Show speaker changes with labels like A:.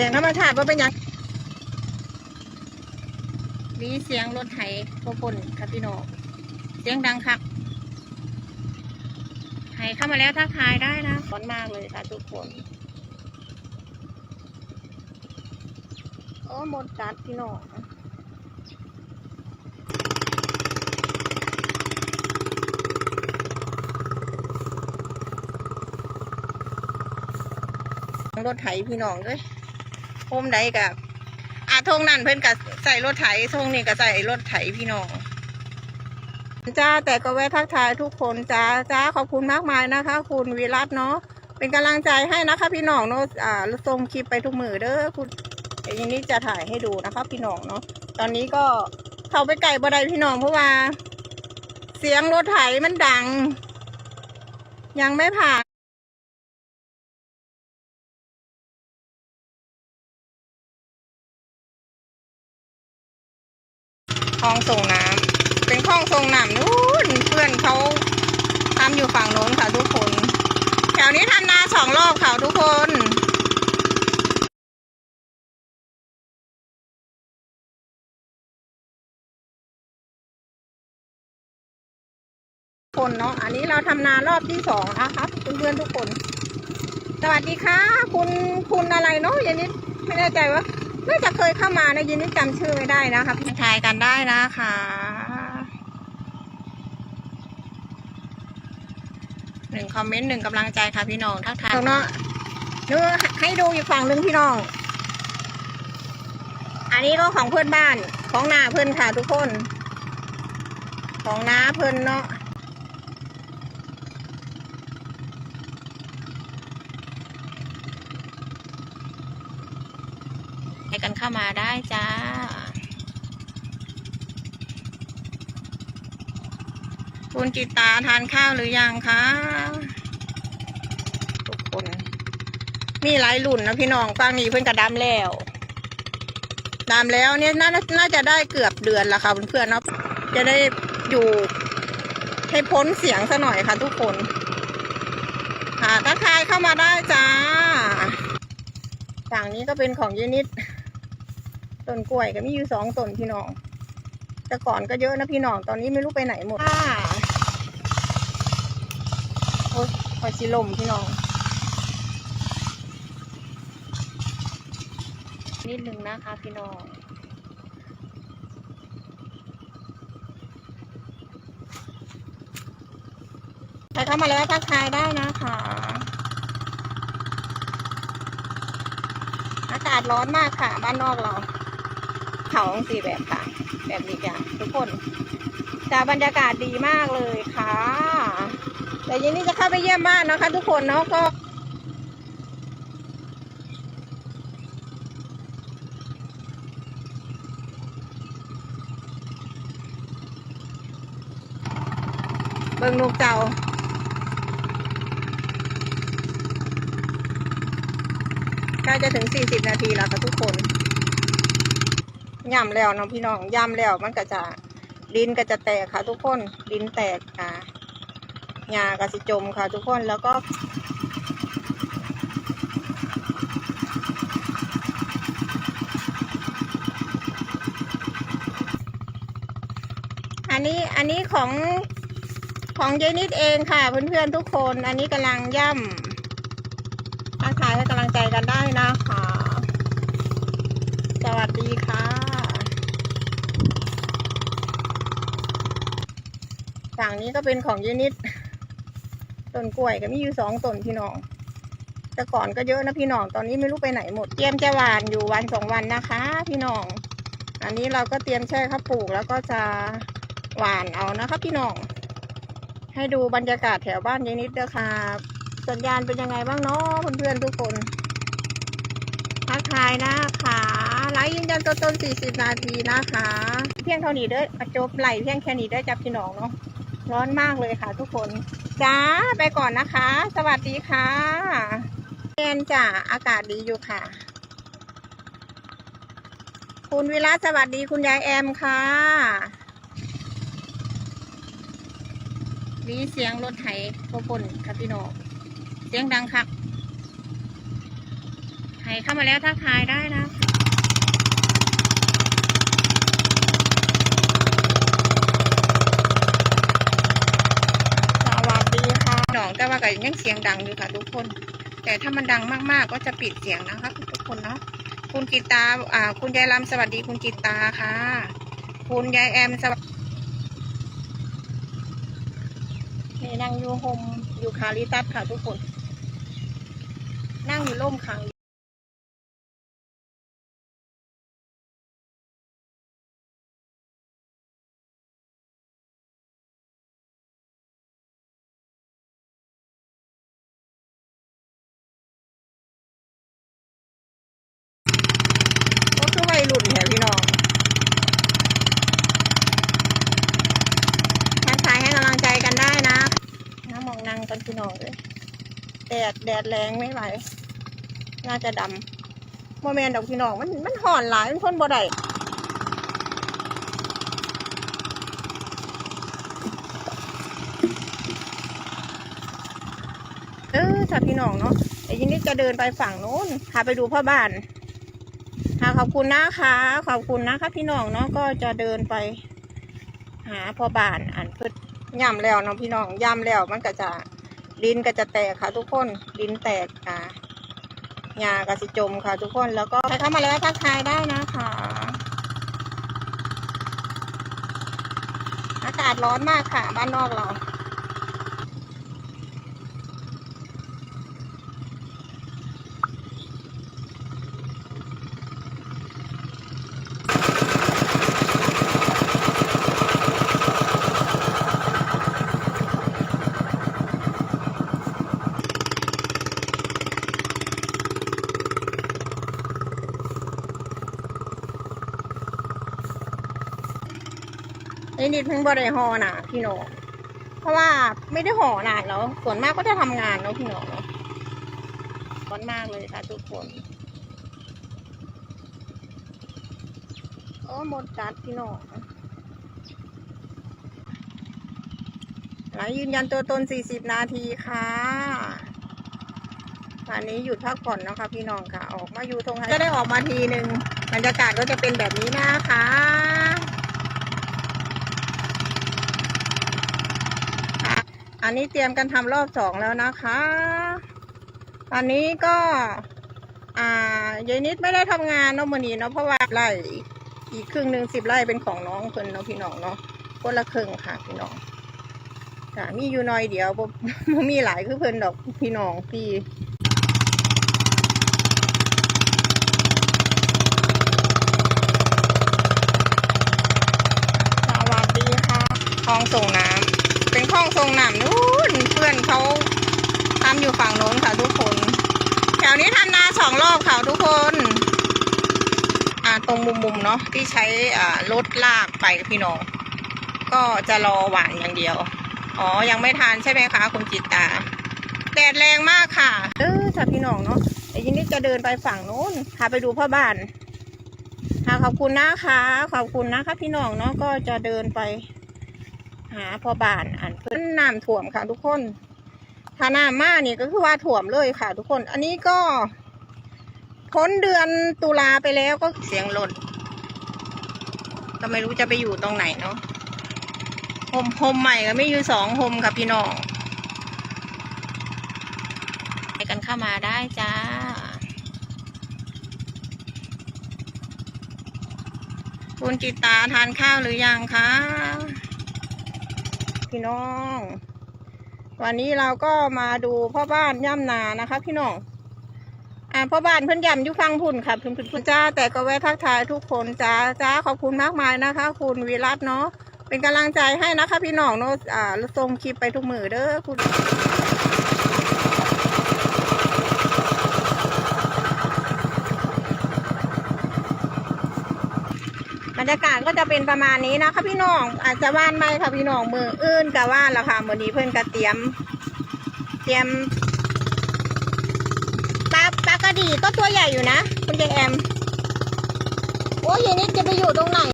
A: สียงธรรมชาติว่าเป็นยังมีเสียงรถไถพวกคนครับพี่น้องเสียงดังครับไถเข้ามาแล้วทักทายได้นะขอนมากเลยค่ะทุกคน โอ้หมดกัดพี่น้องรถไถพี่น้องเลย โฮมใดกับอาทงนั่นเพิ่นกับใส่รถไถทงนี่ก็ใส่รถไถพี่น้องจ้าแต่ก็แวะทักทายทุกคนจ้าจ้าขอบคุณมากมายนะคะ คุณวิรัตเนาะเป็นกำลังใจให้นะคะ พี่น้องเนาะอ่าส่งคลิปไปทุกมือเด้อคุณเดี๋ยวนี้จะถ่ายให้ดูนะคะ พี่น้องเนาะตอนนี้ก็เข้าไปไก่บัไดพี่น้องเพราะว่า เสียงรถไถมันดัง ยังไม่ผ่าน คลองส่งน้ำเป็นคลองส่งน้ำนู้นเพื่อนเขาทำอยู่ฝั่งโน้นค่ะทุกคน แถวนี้ทำนาสองรอบค่ะทุกคนคนเนาะ อันนี้เราทำนารอบที่สองนะคะเพื่อนๆทุกคน สวัสดีค่ะ คุณคุณอะไรเนาะยานิดไม่แน่ใจว่า น่าจะเคยเข้ามานะยินนี่จำชื่อไม่ได้นะคะพี่ทายกันได้นะคะหนึ่งคอมเมนต์หนึ่งกำลังใจค่ะพี่น้องทักทายตรงเนาะนึกให้ดูอีกฝั่งหนึ่งพี่น้อง อันนี้ก็ของเพื่อนบ้านของนาเพื่อนค่ะทุกคน ของน้าเพื่อนเนาะ กันเข้ามาได้จ้า คุณจิตตาทานข้าวหรือยังคะทุกคน มีหลายรุ่นนะพี่น้องฟังนี้เพิ่อนกระดำแล้วดำแล้วเนี่ยน่าน่าจะได้เกือบเดือนละค่ะเพื่อนๆเนาะจะได้อยู่ให้พ้นเสียงซะหน่อยค่ะทุกคน ค่ะทักทายเข้ามาได้จ้าฝั่งนี้ก็เป็นของยูนิต ต้นกล้วยก็มีอยู่สองต้นพี่น้อง แต่ก่อนก็เยอะนะพี่น้อง ตอนนี้ไม่รู้ไปไหนหมดค่ะโอ้ยคอยชิลมพี่น้อง นิดนึงนะคะพี่น้องใครเข้ามาแล้วทักทายได้นะคะอากาศร้อนมากค่ะ บ้านนอกเรา เขาสีแบบค่ะ แบบนี้จ้ะทุกคนจะบรรยากาศดีมากเลยค่ะ แต่ย็นนี้จะเข้าไปเยี่ยมบ้านนะคะ ทุกคนเนาะก็เบิ่งนกเจ้าใกล้จะถึง 40 นาทีแล้วค่ะทุกคน ย่ำแล้วน้องพี่น้องย่ำแล้วมันก็จะดินก็จะแตกค่ะ ทุกคนดินแตกค่ะหญ้าก็สิจมค่ะ ทุกคนแล้วก็อันนี้อันนี้ของของเยนิดเองค่ะ เพื่อนๆทุกคน อันนี้กำลังย่ำทักทายให้กำลังใจกันได้นะคะ สวัสดีค่ะ ฝั่งนี้ก็เป็นของเยนิดต้นกล้วยก็มีอยู่สองต้นพี่น้อง แต่ก่อนก็เยอะนะพี่น้อง ตอนนี้ไม่รู้ไปไหนหมด เตรียมจะหวานอยู่วันสองวันนะคะ พี่น้อง อันนี้เราก็เตรียมแช่ข้าวปลูกแล้วก็จะหวานเอานะคะพี่น้อง ให้ดูบรรยากาศแถวบ้านยายนิดเด้อค่ะสัญญาณเป็นยังไงบ้างเนาะเพื่อนๆทุกคนทักทายนะคะไลฟ์ยืนยันตัวตน40 นาทีนะคะ เพียงเท่านี้เด้อจบไหลเพียงแค่นี้เด้จับพี่น้องเนาะ ร้อนมากเลยค่ะทุกคนจ้าไปก่อนนะคะ สวัสดีค่ะเย็นจ้าอากาศดีอยู่ค่ะ คุณวิรัตสวัสดีคุณยายแอมค่ะมีเสียงรถไถพวกคนค่ะพี่น้องเสียงดังคักไถเข้ามาแล้วทักทายได้นะส ว่าก็ยังเสียงดังอยู่ค่ะทุกคน แต่ถ้ามันดังมากๆก็จะปิดเสียงนะคะทุกคนเนาะคุณกิตาอ่า คุณยายลำสวัสดีคุณกิตาค่ะ คุณยายแอมสวัสดีนี่นั่งอยู่โฮมอยู่คาริตัสค่ะทุกคน นั่งอยู่ร่มขังก็คือวั รุ่นแถวพี่น้องทักทายให้กำลังใจกันได้นะน้ามองนั่งกันพี่น้องเลยแดดแดดแรงไม่ไหวน่าจะดำโมเมนดอกพี่น้องมันมันห่อนหลายมันคนบ่ได้เออถ้าพี่น้องเนาะแต่ยินดีจะเดินไปฝั่งโน้นพาไปดูพ่อบ้าน ขอบคุณนะคะ ขอบคุณนะคะ พี่น้องเนาะก็จะเดินไป หาพอบานอันพืชย่ำแล้วเนาะพี่น้องย่ำแล้วมันก็จะดินก็จะแตกค่ะ ทุกคนดินแตกอ่าหญ้าก็สิจมค่ะ ทุกคนแล้วก็ใครเข้ามาแล้วทักทายได้นะคะอากาศร้อนมากค่ะ บ้านนอกเรา ไอ้นิดเพิ่งบริห่อน่ะพี่น้องเพราะว่าไม่ได้ห่อหนาแล้วส่วนมากก็จะทำงานเนาะพี่น้องเนาะร้อนมากเลยค่ะทุกคนโอ้หมดจัดพี่น้องหลังยืนยันตัวตน 40 นาทีค่ะวันนี้หยุดพักผ่อนนะคะพี่น้องค่ะ ออกมาอยู่ตรงไหนก็ได้ออกมาทีหนึ่งบรรยากาศก็จะเป็นแบบนี้นะคะ อันนี้เตรียมกันทำรอบสองแล้วนะคะอันนี้ก็ อ่ายายนิดไม่ได้ทำงานเนาะมือนี้เนาะเพราะว่าไร่อีกครึ่งหนึ่งสิบไร่เป็นของน้องเพิ่นเนาะพี่น้องเนาะคนละครึ่งค่ะพี่น้องค่ะมีอยู่น้อยเดียวบ่มีหลายคือเพิ่นดอกพี่น้องพี่สวัสดีค่ะคลองส่งน้ำ กองส่งน้ำนู้นเพื่อนเขาทำอยู่ฝั่งโน้นค่ะทุกคน แถวนี้ทำนาสองรอบค่ะทุกคน อ่าตรงมุมๆเนาะที่ใช้อ่ารถลากไปพี่น้อง ก็จะรอหวานอย่างเดียว อ๋อ ยังไม่ทานใช่ไหมคะคุณจิตตา แดดแรงมากค่ะ เออจ้ะพี่น้องเนาะแต่ยินดีจะเดินไปฝั่งโน้น พาไปดูพ่อบ้านค่ะขอบคุณนะคะ ขอบคุณนะคะ พี่น้องเนาะก็จะเดินไป หาพอบานอันเพิ่นน้ำท่วมค่ะทุกคนถ้าน้ำมานี่ก็คือว่าท่วมเลยค่ะ ทุกคน อันนี้ก็พ้นเดือนตุลาไปแล้วก็เสียงรถก็ไม่รู้จะไปอยู่ตรงไหนเนาะโฮมโฮมใหม่ก็ไม่อยู่สองโฮมค่ะพี่น้องไปกันเข้ามาได้จ้าคุณจิตตาทานข้าวหรือยังคะ พี่น้อง วันนี้เราก็มาดูพ่อบ้านย่ำนานะคะ พี่น้องอ่าพ่อบ้านเพิ่นย่ำยุ่ฟังพุ่นค่ะเพิ่นเพิ่นพุนจ้า แต่ก็แวะทักทายทุกคนจ้าจ้าขอบคุณมากมายนะคะ คุณวีรัตเนาะเป็นกำลังใจให้นะคะ พี่น้องเนาะอ่าส่งคลิปไปทุกมือเด้อคุณ รยากาศก็จะเป็นประมาณนี้นะคะพี่น้องอาจจะว่านไหมค่ะพี่น้องมืออื่นกับว่านละค่ะมือนี้เพื่อนกะเตรียม เตรียมปลาปลากระดีก็ตัวใหญ่อยู่นะ คุณยายแอม โอ้ยยายนิดจะไปอยู่ตรงไหน